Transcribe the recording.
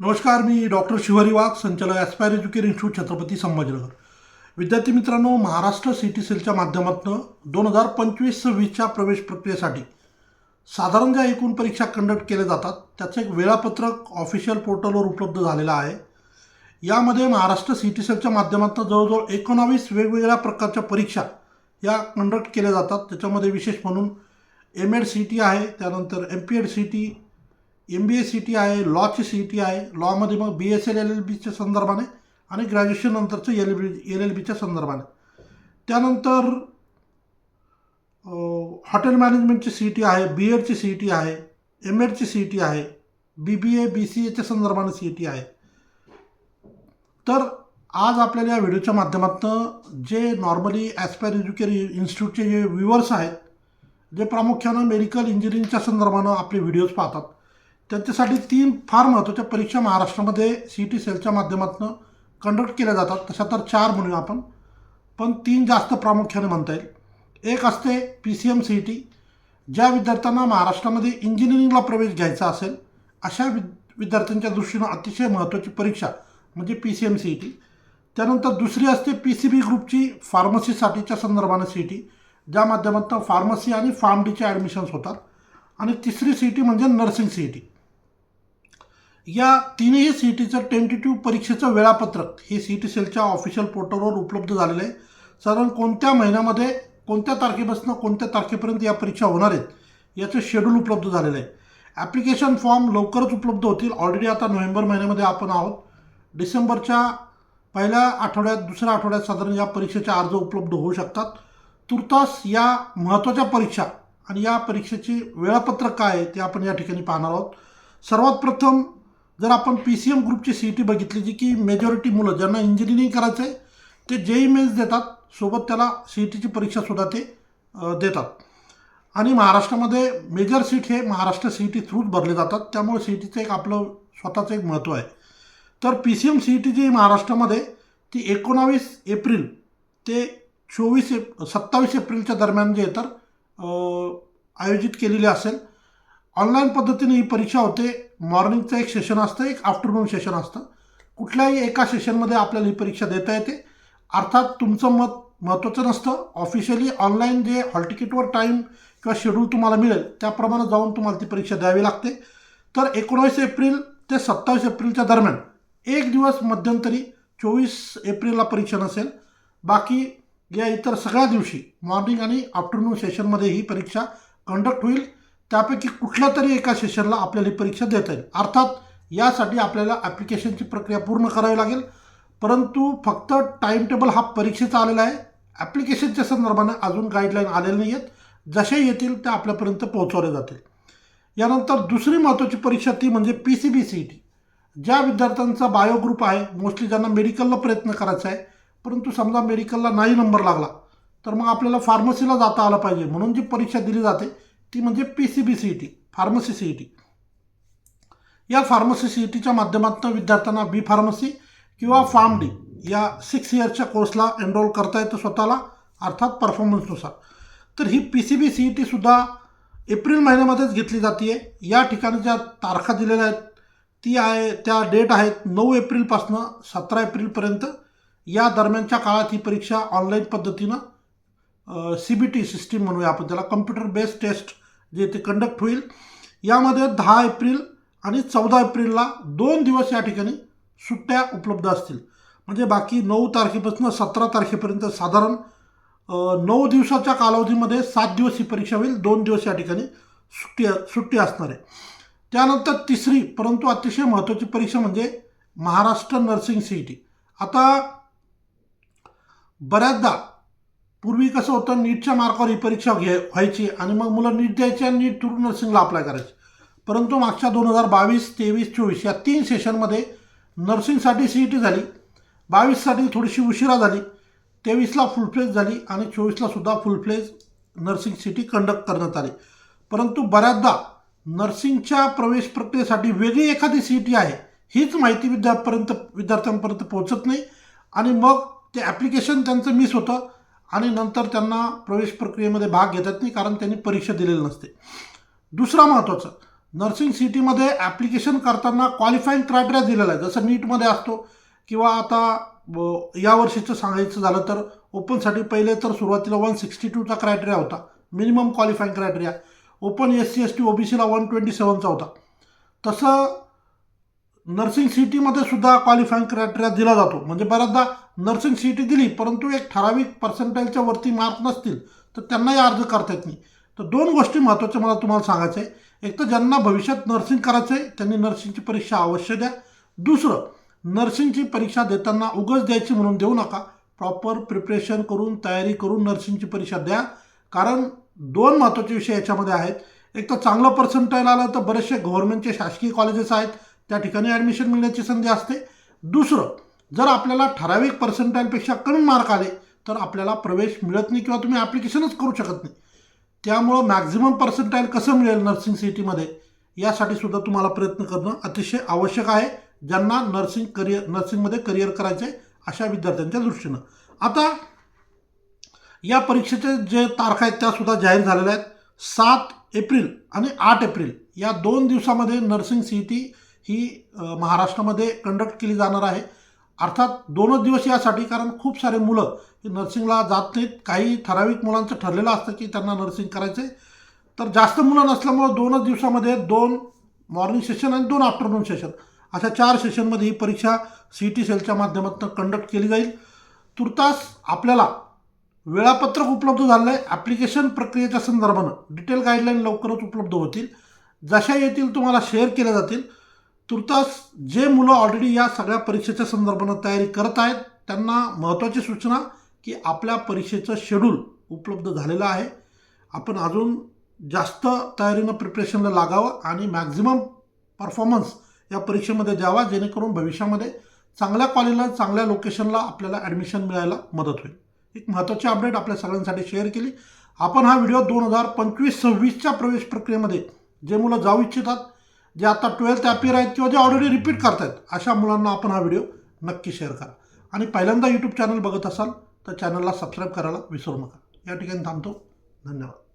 नमस्कार मी डॉक्टर शिवारी वाघ संचालक aspire educare institute Chhatrapati Sambhajinagar. विद्यार्थी मित्रांनो महाराष्ट्र सिटी सेलच्या माध्यमातून दोन हजार पंचवीस सव्वीसच्या प्रवेश प्रक्रियेसाठी साधारण ज्या एकूण परीक्षा कंडक्ट केल्या जातात त्याचं एक वेळापत्रक ऑफिशियल पोर्टलवर उपलब्ध झालेलं आहे. यामध्ये महाराष्ट्र सिटी सेलच्या माध्यमातून जवळजवळ एकोणावीस वेगवेगळ्या प्रकारच्या परीक्षा या कंडक्ट केल्या जातात. त्याच्यामध्ये विशेष म्हणून एम एड सी टी आहे त्यानंतर M P Ed C T M B A C T आहे लॉची सी टी आहे लॉमध्ये मग B S L L L बीच्या संदर्भाने आणि ग्रॅज्युएशन नंतरचं एल बी एल एल बीच्या संदर्भाने. त्यानंतर हॉटेल मॅनेजमेंटची सी टी आहे बी एडची सी टी आहे एम एडची सी टी आहे B B A B C एच्या संदर्भाने सी टी आहे तर आज आपल्याला या व्हिडिओच्या माध्यमातून जे नॉर्मली ॲस्पायर एज्युकेर इन्स्टिट्यूटचे जे व्ह्युअर्स आहेत जे प्रामुख्यानं मेडिकल इंजिनिअरिंगच्या संदर्भानं आपले व्हिडिओज पाहतात त्यांच्यासाठी तीन फार महत्त्वाच्या परीक्षा महाराष्ट्रामध्ये सी टी सेलच्या माध्यमातून कंडक्ट केल्या जातात. तशा तर चार म्हणूया आपण. पण तीन जास्त प्रामुख्याने म्हणता येईल. एक असते P C M C T ज्या विद्यार्थ्यांना महाराष्ट्रामध्ये इंजिनिअरिंगला प्रवेश घ्यायचा असेल अशा विद विद्यार्थ्यांच्या दृष्टीनं अतिशय महत्त्वाची परीक्षा म्हणजे P C M C T त्यानंतर दुसरी असते पी सी बी ग्रुपची फार्मसीसाठीच्या संदर्भानं सी टी ज्या माध्यमातून फार्मसी आणि फार्म डीचे ॲडमिशन्स होतात. आणि तिसरी सी टी म्हणजे नर्सिंग सी टी या तिन्ही सी टीचं टेंटेटिव्ह परीक्षेचं वेळापत्रक हे सी टी सेलच्या ऑफिशियल पोर्टलवर उपलब्ध झालेलं आहे. साधारण कोणत्या महिन्यामध्ये कोणत्या तारखेपासून कोणत्या तारखेपर्यंत या परीक्षा होणार आहेत याचं शेड्यूल उपलब्ध झालेलं आहे. ॲप्लिकेशन फॉर्म लवकरच उपलब्ध होतील. ऑलरेडी आता नोव्हेंबर महिन्यामध्ये आपण आहोत. डिसेंबरच्या पहिल्या आठवड्यात दुसऱ्या आठवड्यात साधारण या परीक्षेचे अर्ज उपलब्ध होऊ शकतात. तुर्तास या महत्त्वाच्या परीक्षा आणि या परीक्षेचे वेळापत्रक काय आहे ते आपण या ठिकाणी पाहणार आहोत. सर्वात प्रथम जर आपण पी सी एम ग्रुपची सी टी बघितली जी की मेजॉरिटी मुलं ज्यांना इंजिनिअरिंग करायचं आहे ते जेई मेन्स देतात. सोबत त्याला सी ई टीची परीक्षासुद्धा ते देतात. आणि महाराष्ट्रामध्ये मेजर सीट हे महाराष्ट्र सी ई टी थ्रूच भरले जातात. त्यामुळे सी ई टीचं एक आपलं स्वतःचं एक महत्त्व आहे. तर P C M C E T जी महाराष्ट्रामध्ये ती एकोणावीस एप्रिल ते चोवीस एप सत्तावीस एप्रिलच्या दरम्यान जे तर आयोजित केलेली असेल. ऑनलाईन पद्धतीने ही परीक्षा होते. मॉर्निंगचं एक सेशन असतं एक आफ्टरनून सेशन असतं. कुठल्याही एका सेशनमध्ये आपल्याला ही परीक्षा देता येते. अर्थात तुमचं मत महत्त्वाचं नसतं. ऑफिशियली ऑनलाईन जे हॉल तिकीटवर टाईम किंवा शेड्यूल तुम्हाला मिळेल त्याप्रमाणे जाऊन तुम्हाला ती परीक्षा द्यावी लागते. तर एकोणावीस एप्रिल ते सत्तावीस एप्रिलच्या दरम्यान एक दिवस मध्यंतरी चोवीस एप्रिलला परीक्षा नसेल. बाकी या इतर सगळ्या दिवशी मॉर्निंग आणि आफ्टरनून सेशनमध्ये ही परीक्षा कंडक्ट होईल. त्यापैकी कुठल्या तरी एका सेशनला आपल्याला ही परीक्षा देता येईल. अर्थात यासाठी आपल्याला ॲप्लिकेशनची प्रक्रिया पूर्ण करावी लागेल. परंतु फक्त टाईम टेबल हा परीक्षेचा आलेला आहे. ॲप्लिकेशनच्या संदर्भाने अजून गाईडलाईन आलेले नाही आहेत जसे येतील त्या आपल्यापर्यंत पोहोचवले जातील. यानंतर दुसरी महत्त्वाची परीक्षा ती म्हणजे P C B C T ज्या विद्यार्थ्यांचा बायो ग्रुप आहे मोस्टली ज्यांना मेडिकलला प्रयत्न करायचा आहे परंतु समजा मेडिकलला नाही नंबर लागला तर मग आपल्याला फार्मसीला जाता आलं पाहिजे. म्हणून जी परीक्षा दिली जाते ती म्हणजे P C B C E T pharmacy C E T या फार्मसी सी ई टीच्या माध्यमातून विद्यार्थ्यांना बी फार्मसी किंवा फार्म डी या सिक्स इयर्सच्या कोर्सला एनरोल करता येतं स्वतःला अर्थात परफॉर्मन्सनुसार तर ही P C B C E टीसुद्धा April महिन्यामध्येच घेतली जाते आहे या ठिकाणी ज्या तारखा दिलेल्या आहेत ती आहे त्या डेट आहेत नऊ एप्रिलपासनं सतरा एप्रिलपर्यंत या दरम्यानच्या काळात ही परीक्षा ऑनलाईन पद्धतीनं सी बी टी सिस्टीम म्हणूया आपण त्याला कम्प्युटर बेस्ड टेस्ट जे ते कंडक्ट होईल. यामध्ये दहा एप्रिल आणि चौदा एप्रिलला दोन दिवस या ठिकाणी सुट्ट्या उपलब्ध असतील. म्हणजे बाकी नऊ तारखेपासून सतरा तारखेपर्यंत साधारण नऊ दिवसाच्या कालावधीमध्ये सात दिवस ही परीक्षा होईल. दोन दिवस या ठिकाणी सुट्टी सुट्टी असणार आहे. त्यानंतर तिसरी परंतु अतिशय महत्त्वाची परीक्षा म्हणजे Maharashtra nursing C E T आता बऱ्याचदा पूर्वी कसं होतं नीटच्या मार्कावर ही परीक्षा घे व्हायची आणि मग मुलं नीट द्यायची आणि नीट थ्रू नर्सिंगला अप्लाय करायची. परंतु मागच्या दोन हजार बावीस तेवीस चोवीस या तीन सेशनमध्ये नर्सिंगसाठी सी ई टी झाली बावीससाठी थोडीशी उशिरा झाली तेवीसला फुल फ्लेज झाली आणि चोवीसला सुद्धा full fledged nursing CET conduct करण्यात आली. परंतु बऱ्याचदा नर्सिंगच्या प्रवेश प्रक्रियेसाठी वेगळी एखादी सी ई टी आहे हीच माहिती विद्यार्थ्यापर्यंत विद्यार्थ्यांपर्यंत पोहोचत नाही आणि मग ते ॲप्लिकेशन त्यांचं मिस होतं. आणि नंतर त्यांना प्रवेश प्रक्रियेमध्ये भाग घेतात नाही कारण त्यांनी परीक्षा दिलेली नसते. दुसरा महत्त्वाचा नर्सिंग सिटीमध्ये ॲप्लिकेशन करताना क्वालिफाईंग क्रायटेरिया दिलेला आहे जसं नीटमध्ये असतो किंवा आता या वर्षीचं सांगायचं झालं तर ओपनसाठी पहिले तर सुरुवातीला वन सिक्स्टी टूचा क्रायटेरिया होता. Minimum qualifying criteria open S C S T ओबीसीला one twenty सेवनचा होता. तसं नर्सिंग सिटीमध्ये सुद्धा क्वालिफाईंग क्रायटेरिया दिला जातो. म्हणजे बऱ्याचदा नर्सिंग सी टी दिली परंतु एक ठराविक पर्सेंटाईलच्या वरती मार्क नसतील तर त्यांनाही अर्ज करता येत नाही. तर दोन गोष्टी महत्त्वाच्या मला तुम्हाला सांगायचं आहे एक तर ज्यांना भविष्यात नर्सिंग करायचं आहे त्यांनी नर्सिंगची परीक्षा अवश्य द्या. दुसरं नर्सिंगची परीक्षा देताना उगच द्यायची म्हणून देऊ नका. प्रॉपर प्रिपरेशन करून तयारी करून नर्सिंगची परीक्षा द्या. कारण दोन महत्त्वाचे विषय याच्यामध्ये आहेत. एक तर चांगलं पर्सेंटाईल आलं तर बरेचसे गव्हर्नमेंटचे शासकीय कॉलेजेस आहेत. त्या ठिकाणी ॲडमिशन मिळण्याची संधी असते. दुसरं जर आपल्याला ठराविक पर्सेंटाईलपेक्षा कमी मार्क आले तर आपल्याला प्रवेश मिळत नाही किंवा तुम्ही ॲप्लिकेशनच करू शकत नाही. त्यामुळं मॅक्झिमम पर्सेंटाईल कसं मिळेल नर्सिंग सिटीमध्ये यासाठी सुद्धा तुम्हाला प्रयत्न करणं अतिशय आवश्यक आहे ज्यांना नर्सिंग करिअर नर्सिंगमध्ये करिअर करायचं आहे अशा विद्यार्थ्यांच्या दृष्टीनं. आता या परीक्षेचे जे तारखा आहेत त्या सुद्धा जाहीर झालेल्या आहेत. सात एप्रिल आणि आठ एप्रिल या दोन दिवसामध्ये नर्सिंग सी टी ही महाराष्ट्रामध्ये कंडक्ट केली जाणार आहे. अर्थात दोनच दिवस यासाठी कारण खूप सारे मुलं हे नर्सिंगला जात नाहीत. काही ठराविक मुलांचं ठरलेलं असतं की त्यांना नर्सिंग करायचं आहे तर जास्त मुलं नसल्यामुळं दोनच दिवसामध्ये दोन मॉर्निंग सेशन आणि दोन आफ्टरनून सेशन अशा चार सेशनमध्ये ही परीक्षा सी टी सेलच्या माध्यमातून कंडक्ट केली जाईल. तुर्तास आपल्याला वेळापत्रक उपलब्ध झालं आहे ॲप्लिकेशन प्रक्रियेच्या संदर्भानं डिटेल गाईडलाईन लवकरच उपलब्ध होतील. जशा येतील तुम्हाला शेअर केल्या जातील. तुर्तास जे मुलं ऑलरेडी या सगळ्या परीक्षेच्या संदर्भानं तयारी करत आहेत त्यांना महत्त्वाची सूचना की आपल्या परीक्षेचं शेड्यूल उपलब्ध झालेलं आहे. आपण अजून जास्त तयारीनं प्रिपरेशनला लागावं आणि मॅक्झिमम परफॉर्मन्स या परीक्षेमध्ये द्यावा जेणेकरून भविष्यामध्ये चांगल्या कॉलेजला चांगल्या लोकेशनला आपल्याला ॲडमिशन मिळायला मदत होईल. एक महत्त्वाची अपडेट आपल्या सगळ्यांसाठी शेअर केली. आपण हा व्हिडिओ दोन हजार पंचवीस सव्वीसच्या प्रवेश प्रक्रियेमध्ये जे मुलं जाऊ इच्छितात जे आता ट्वेल्थ ॲपियर आहेत किंवा जे ऑलरेडी रिपीट करतायत अशा मुलांना आपण हा व्हिडिओ नक्की शेअर करा. आणि पहिल्यांदा यूट्यूब चॅनल बघत असाल तर चॅनलला सबस्क्राईब करायला विसरू नका. या ठिकाणी थांबतो. धन्यवाद.